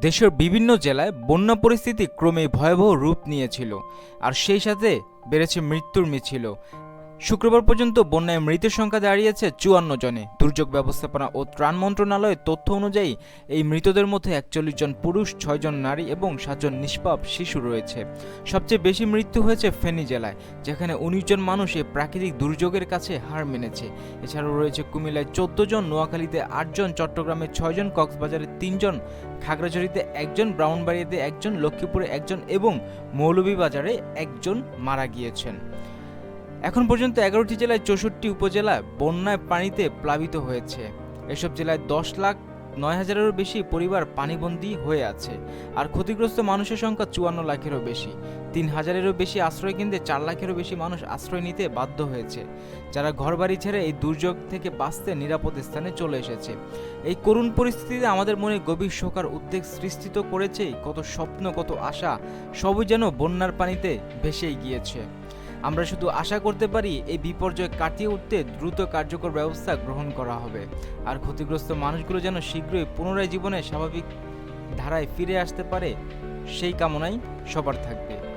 দেশের বিভিন্ন জেলায় বন্যা পরিস্থিতি ক্রমেই ভয়াবহ রূপ নিয়েছিল, আর সেই সাথে বেড়েছে মৃত্যুর মিছিল। শুক্রবার পর্যন্ত বন্যায় মৃতের সংখ্যা দাঁড়িয়েছে চুয়ান্ন জনে। দুর্যোগ ব্যবস্থাপনা ও ত্রাণ মন্ত্রণালয়ের তথ্য অনুযায়ী, এই মৃতদের মধ্যে একচল্লিশ জন পুরুষ ছয়জন নারী এবং সাতজন নিষ্পাপ শিশু রয়েছে। সবচেয়ে বেশি মৃত্যু হয়েছে ফেনী জেলায়, যেখানে উনিশ জন মানুষ এই প্রাকৃতিক দুর্যোগের কাছে হার মেনেছে। এছাড়াও রয়েছে কুমিল্লায় চোদ্দ জন, নোয়াখালীতে আটজন চট্টগ্রামে ছয়জন কক্সবাজারে তিনজন খাগড়াছড়িতে একজন ব্রাউনবাড়িয়াতে একজন লক্ষ্মীপুরে একজন এবং মৌলভীবাজারে একজন মারা গিয়েছেন। এখন পর্যন্ত এগারোটি জেলায় চৌষট্টি উপজেলা বন্যায় পানিতে প্লাবিত হয়েছে। এসব জেলায় দশ লাখ নয় হাজারেরও বেশি পরিবার পানিবন্দী হয়ে আছে আর ক্ষতিগ্রস্ত মানুষের সংখ্যা চুয়ান্ন লাখেরও বেশি। তিন হাজারেরও বেশি আশ্রয় কেন্দ্রে চার লাখেরও বেশি মানুষ আশ্রয় নিতে বাধ্য হয়েছে। যারা ঘরবাড়ি ছেড়ে এই দুর্যোগ থেকে বাঁচতে নিরাপদ স্থানে চলে এসেছে। এই করুণ পরিস্থিতিতে আমাদের মনে গভীর শোকার উদ্বেগ সৃষ্টি তো করেছেই কত স্বপ্ন, কত আশা, সবই যেন বন্যার পানিতে ভেসেই গিয়েছে। আমরা শুধু আশা করতে পারি এই বিপর্যয় কাটিয়ে উঠতে দ্রুত কার্যকর ব্যবস্থা গ্রহণ করা হবে। আর ক্ষতিগ্রস্ত মানুষগুলো যেন শীঘ্রই পুনরায় জীবনে স্বাভাবিক ধারায় ফিরে আসতে পারে, সেই কামনাই সবার থাকবে।